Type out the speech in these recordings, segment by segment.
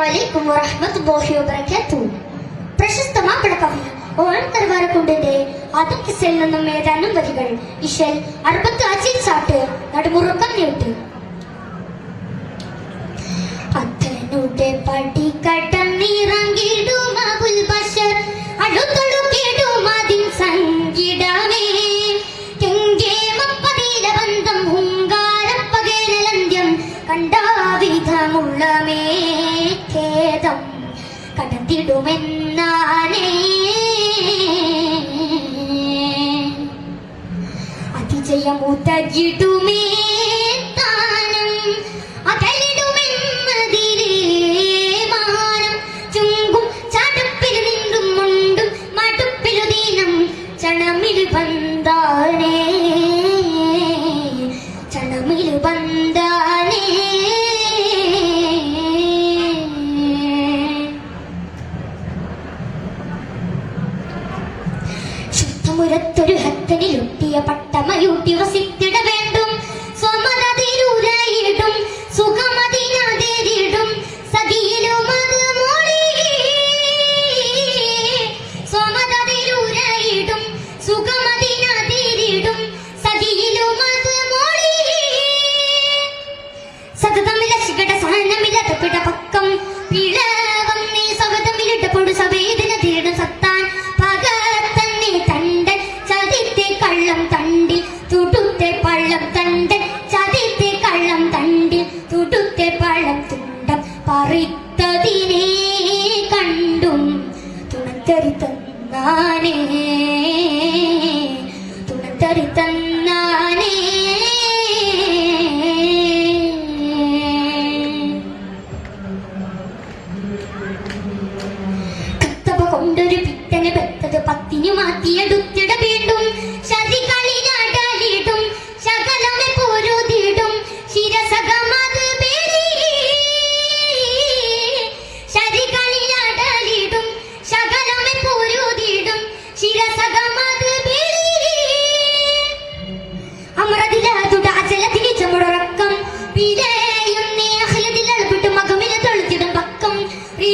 അലൈക്കും വറഹ്മത്തുള്ളാഹി വബറകാതുഹു. പ്രശസ്ത മാപ്പിള കവി ഓണം കരുവാരക്കുണ്ടിന്റെ കിസയിൽ നിന്നും ഏതാനും വരികൾ. ഇഷൽ അറുപത്തി അഞ്ചിൽ സാട്ട് നടുമുറുക്കം നീട്ടി. അത്തനുടെ പടി കടന്നിറങ്ങിടും അബുൽ ബഷർ. അടുത്തൊടുക്കിടും അതിൻ സംഗിടമേ കെങ്കേമപ്പതിയില കടത്തിടുമെന്നാനേ അതിജയമുതകിടുമേ താനം ശുദ്ധമുരത്തൊരു ഹത്തനിലൊട്ടിയ പട്ടമയൂട്ടി വസിത്തിട വേണ്ടും. സ്വമതതിരുരയിടും സുഖമതിനാതേരിടും. സതിയിലും അത് മോളി. സ്വമതതിരുരയിടും സുഖമതിനതിരിടും തുടുത്തെ പള്ളം തണ്ടൻ ചതിത്തെ കള്ളം തണ്ടിൽ തുടുത്തെ പള്ളം തുണ്ടം പറിത്തതിനെ കണ്ടും തുണത്തരി തന്നാനേ തുണത്തരി തന്നാനേ. കൊണ്ടൊരു പിത്തനെ പെത്തത് പത്തിനു മാറ്റിയെടുത്തിട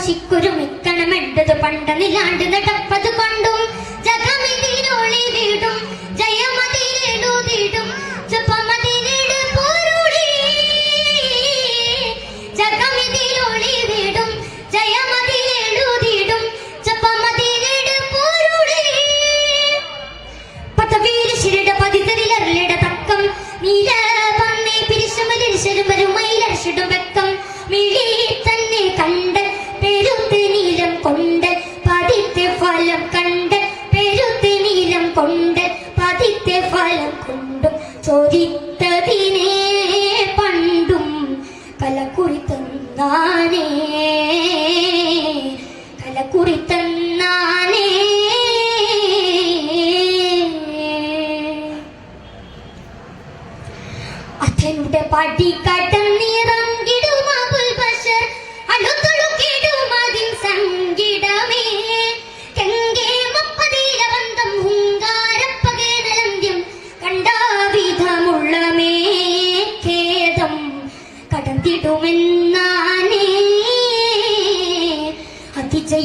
ചിത്തപശിക്കൊരു മിക്കണമെണ്ടത് പണ്ട് നിലാണ്ട് നടപ്പത് കൊണ്ടും. ജഗമിതിരോളി വീടും ചോദിത്തതിനെ പണ്ടും കലക്കുറി തന്നാനേ. കലക്കുറി തന്നാനേ. അച്ഛനുടെ പടി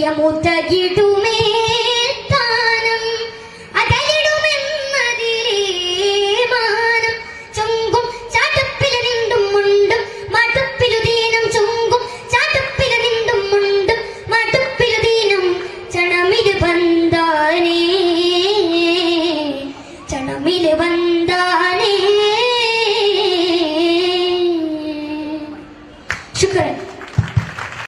അതിജയമുതകിടുമേ